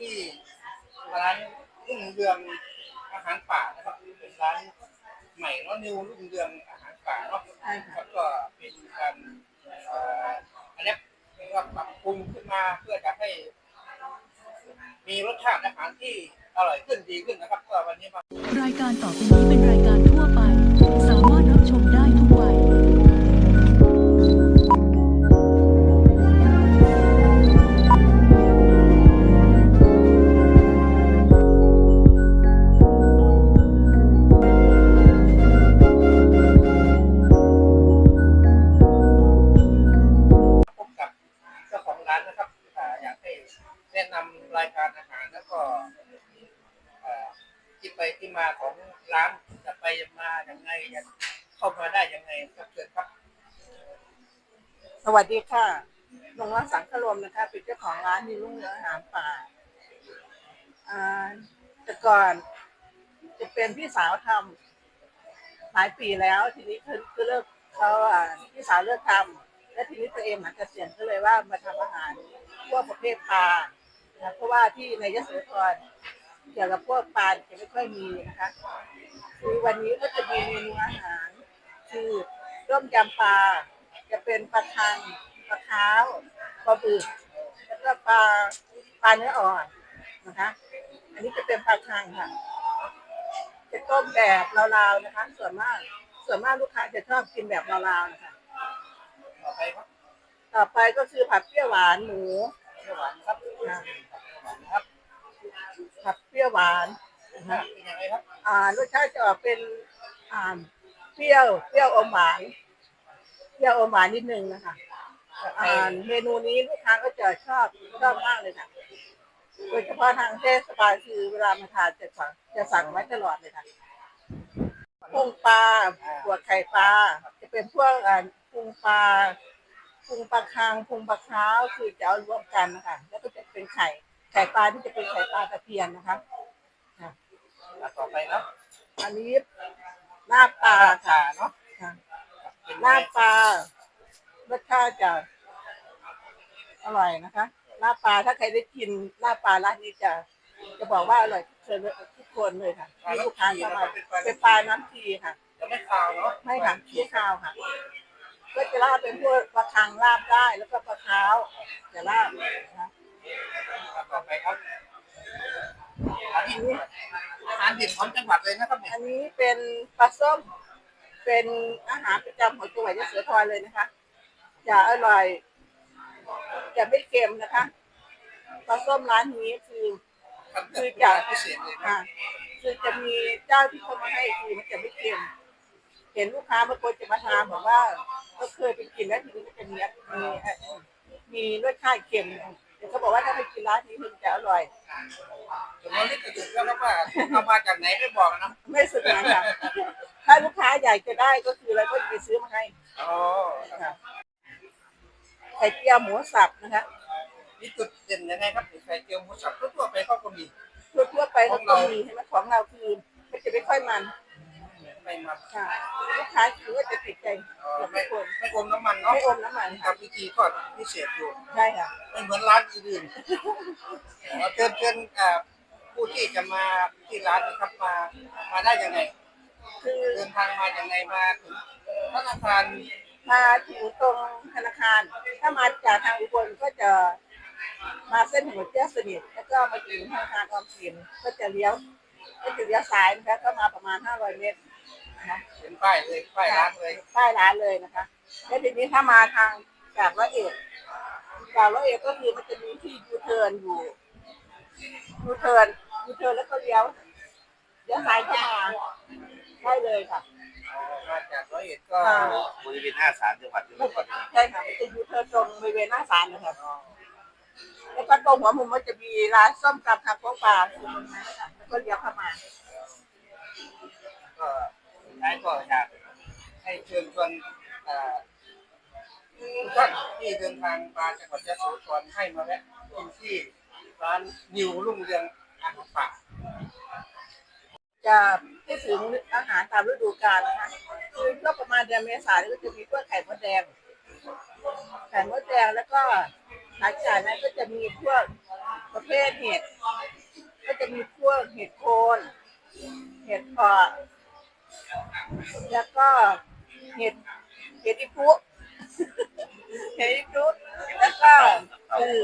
ที่ร้านรุ่งเรืองอาหารป่านะครับเป็นร้านใหม่เนาะนิวรุ่งเรืองอาหารป่าเนาะใช่ค่ะครับก็เป็นการเอ่ออันเนี้ยเรียกว่าปรับปรุงขึ้นมาเพื่อจะให้ มีรสชาติอาหารที่อร่อยขึ้นดีขึ้นนะครับก็วันนี้มา รายการต่อไปนี้เป็นรายการ ของร้านจะไปมาอย่างไงจะเข้ามาได้ยังไงครับเชิญครับ สวัสดีค่ะนงรักสังคลมนะคะ เป็นเจ้าของร้านมีรุ่งเรืองอาหารป่าอ่าแต่ก่อนจะเป็นพี่สาวทำหลายปีแล้ว ทีนี้คือคือเลิกเขาอ่าพี่สาวเลิกทำและทีนี้ตัวเองหลังเกษียณก็เลยว่ามาทำอาหารพวกประเภทปลาเพราะว่าที่ในยโสธร เกี่ยวกับพวกปลาจะไม่ค่อยมีนะคะ คือวันนี้ก็จะมีเมนูอาหาร คือต้มยำปลา จะเป็นปลาคังปลาเท้าวปลาบึกแล้วก็ปลาปลาเนื้ออ่อนนะคะ อันนี้จะเป็นปลาคังค่ะ จะต้มแบบลาวๆนะคะ ส่วนมากส่วนมากลูกค้าจะชอบกินแบบลาวๆนะคะต่อไปครับต่อไปก็คือผัดเปรี้ยวหวานหมูเขียวหวานครับค่ะหวานครับ ผัดเปรี้ยวหวานนะคะเป็นยังไงครับอ่ารสชาติจะออกเป็นอ่าเปรี้ยวเปรี้ยวอมหวานเปรี้ยวอมหวานนิดนึงนะคะอ่าเมนูนี้ลูกค้าก็จะชอบชอบมากเลยค่ะโดยเฉพาะทางเทศบาลคือเวลามาทานจะสั่งจะสั่งไว้ตลอดเลยค่ะพุงปลาหัวไข่ปลาจะเป็นพวกอ่าพุงปลาพุงปลาคางพุงปลาเท้าวคือจะเอารวมกันนะคะแล้วก็จะเป็นไข่ ไข่ปลาที่จะเป็นไข่ปลาตะเพียนนะคะอะต่อไปครับอันนี้ลาบปลาปลาค่ะขาเนาะค่ะเป็นลาบปลารสชาติจะอร่อยนะคะลาบปลาถ้าใครได้กินลาบปลาร้านนี้จะจะบอกว่าอร่อยทุกคนเลยทุกคนเลยค่ะที่ลูกค้าเข้ามาเป็นปลาน้ำทีค่ะ จะไม่คาวเนาะไม่ค่ะไม่ข้าวค่ะ ก็จะลาบเป็นพวกปลาคังลาบได้แล้วก็ปลาเท้าจะลาบนะคะ อะต่อไปครับอันนี้อาหาร เด่นของจังหวัดเลยนะครับเนี่ยอันนี้เป็นปลาส้ม เป็นอาหารประจำของจังหวัดยโสธรเลยนะคะจะอร่อยจะไม่เค็มนะคะปลาส้มร้านนี้คือคือจาจะพิเศษเลยนะอ่าคือจะมีเจ้าที่เขามาให้คือมันจะไม่เค็มเห็นลูกค้าบางคนจะมาทานบอกว่าก็เคยไปกินแล้วทีนี้มันจะมีมีมีรสชาติเค็ม เดี๋ยวเขาบอกว่าถ้าไปกินร้านนี้มันจะอร่อยถึงวันนี้ก็ถึงแล้วครับว่าเอามาจากไหนไม่บอกนะไม่สุดนะค่ะ ถ้าลูกค้าอยากจะได้ก็คือเราก็จะไปซื้อมาให้อ๋อค่ะไข่เจียวหมูสับนะคะนี่จุดเด่นยังไงครับไข่เจียวหมูสับทั่วๆไปเขาก็มีทั่วๆไปก็ต้องมีใช่ไหมของเราคือมันจะไม่ค่อยมันไม่มาค่ะลูกค้าคือว่าจะติดใจเอ่อกับไม่ทุกคนไม่อมน้ำมันเนาะไม่อมน้ำมันกัค่ะบวิธีทอดพิเศษอยู่ใช่ค่ะไม่เหมือนร้าน อื่นๆเอาเชิญเชิญอ่าผู้ที่จะมาที่ร้านนะครับมามาได้ยังไงคือเดินทางมาอย่างไงมาถึงธนาคารมาถึงตรงธนาคาร ถ้ามาจากทางอุบลก็จะมาเส้นหัวเจ้าสนิทแล้วก็มาถึงธนาคารออมสินก็จะเลี้ยวก็จะเลี้ยวซ้ายนะคะก็มาประมาณ 500 เมตรนะคะเห็นป้ายเลยป้ายร้านเลยป้ายร้านเลยนะคะ แล้วทีนี้ถ้ามาทางจากร้อยเอ็ ดจากร้อยเอ็ดก็คือมันจะมีที่ยูเทิร์นอยู่ยูเทิร์นยูเทิร์นแล้วก็เลี้ยวเลี้ยวซ้ายเข้ามาได้เลยค่ะมาจากร้อยเอ็ดก็อ่าบริเวณหน้าศาลจังหวัดนครปฐมใช่ค่ะมันจะยูเทิร์นตรงบริเวณหน้าศาลนะคะแล้วก็ตรงหัวมุมมันจะมีร้านส้มตำทางโค้งปลาอยู่ตรงนั้นนะคะแล้วก็เลี้ยวเข้ามาก็สุดท้ายก็อยากให้เชิญชวนเอ่อ ทุกท่านที่เดินทางมาจังหวัดยะโสธรให้มาแวะกินที่ร้านนิวรุ่งเรืองอาหารป่าจะพูดถึงอาหารตามฤดูกาลนะคะคือก็ประมาณเดือนเมษายนก็จะมีพวกไข่มดแดง ไข่มดแดงแล้วก็หลังจากนั้นก็จะมีพวกประเภทเห็ด ก็จะมีพวกเห็ดโคนเห็ดเพาะแล้วก็เห็ดเห็ดอีพุ เห็ดอีพุแล้วก็คือ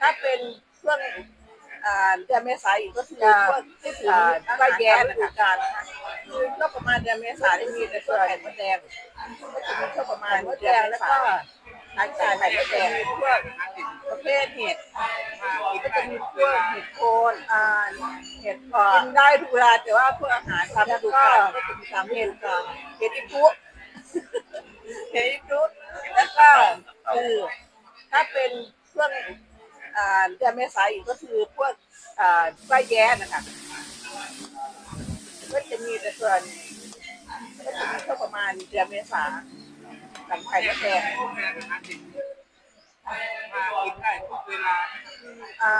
ถ้าเป็นช่วงอ่าเดือนเมษายนก็คือพวกที่ถึงก็แย้ฤดูกาลนคะคือก็ประมาณเดือนเมษายนมีแต่ตัวไข่มดแดงก็จะมีช่วงประมาณมดแดงแล้วก็หลังจากไข่มดแดงพวกประเภทเห็ดก็จะมีพวกเห็ดโคนอ่าเห็ดเพาะกินได้ทุกเวลาแต่ว่าพวกอาหารตามฤดูกาลก็จะมีตามเห็ดก่อนเห็ดอีพุเห็ดอีพุ แล้วก็คือถ้าเป็นช่วงอ่าเดือนเมษายนก็คือพวกอ่าใบแย้นะคะก็จะมีแต่ส่วนก็จะมีช่วงประมาณเดือนเมษาหลังไข่แดงพวกงานอาหารดิบมากินได้ทุกเวลาอ่า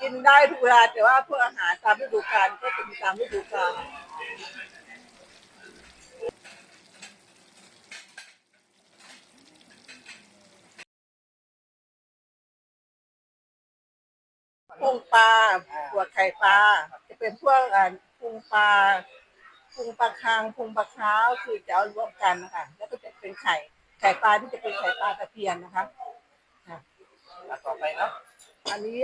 กินได้ทุกเวลาแต่ว่าพวกอาหารตามฤดูกาลก็จะมีตามฤดูกาล พุงปลาหัวไข่ปลาจะเป็นพวกอ่าพุงปลาพุงปลาคางพุงปลาขาวคือจะเอารวมกันนะคะแล้วก็จะเป็นไข่ไข่ปลาที่จะเป็นไข่ปลาตะเพียนนะคะแล้วต่อไปเนาะอันนี้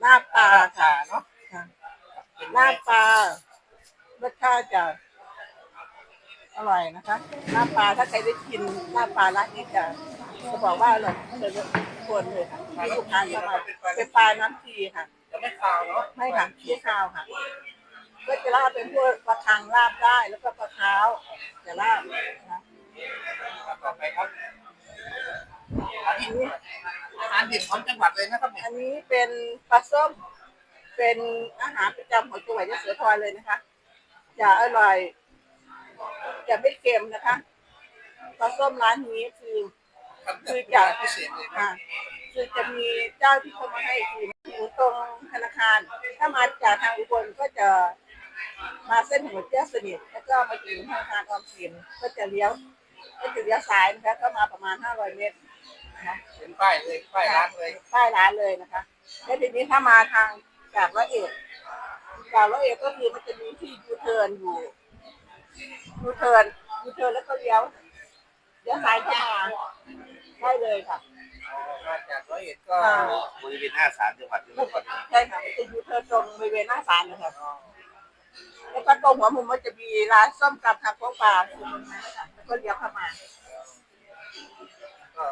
หน้าปลาค่ะขาเนาะค่ะเป็นหน้าปลารสชาติจะอร่อยนะคะหน้าปลาถ้าใครได้กินหน้าปลาร้านนี้จะจะบอกว่าอร่อยเลยทุกคนเลยค่ะ ที่ลูกค้าจะมาเป็นปลาน้ำทีค่ะ จะไม่ขาวเนาะไม่ค่ะไม่ข้าวค่ะก็จะลาบเป็นพวกปลาคังลาบได้แล้วก็ปลาเท้าจะลาบนะคะแล้วต่อไปครับอันนี้อาหารดิบของจังหวัดเลยนะครับเนี่ยอันนี้เป็นปลาส้ม เป็นอาหารประจำของจังหวัดยโสธรเลยนะคะจะอร่อยจะไม่เค็มนะคะปลาส้มร้านนี้คือคือจะพิเศษเลยนะอ่า คือจะมีเจ้าที่เขามาให้คืออยู่ตรงธนาคาร ถ้ามาจากทางอุบลก็จะมาเส้นหัวเจ้าสนิทแล้วก็มาถึงธนาคารออมสินก็จะเลี้ยวก็จะเลี้ยวซ้ายนะคะก็มาประมาณ 500 เมตรนะคะเป็นป้ายเลยป้ายร้านเลยป้ายร้านเลยนะคะ แล้วทีนี้ถ้ามาทางจากร้อยเอ็ดจากร้อยเอ็ดก็คือมันจะมีที่ยูเทิร์นอยู่ยูเทิร์นยูเทิร์นแล้วก็เลี้ยวเลี้ยวซ้ายเข้ามาได้เลยค่ะ มาจากร้อยเอ็ก็บริเวณหน้าศาลจังหวัดจังหวัดใช่ค่ะจะอยู่เธอตรงบริเวณหน้าศาลนะคะแล้วก็ตรงหัวมุมมันจะมีร้านส้มกับทางโค้งป่าอยู่รงนั้คะแล้วก็เลี้ยวเข้ามาก็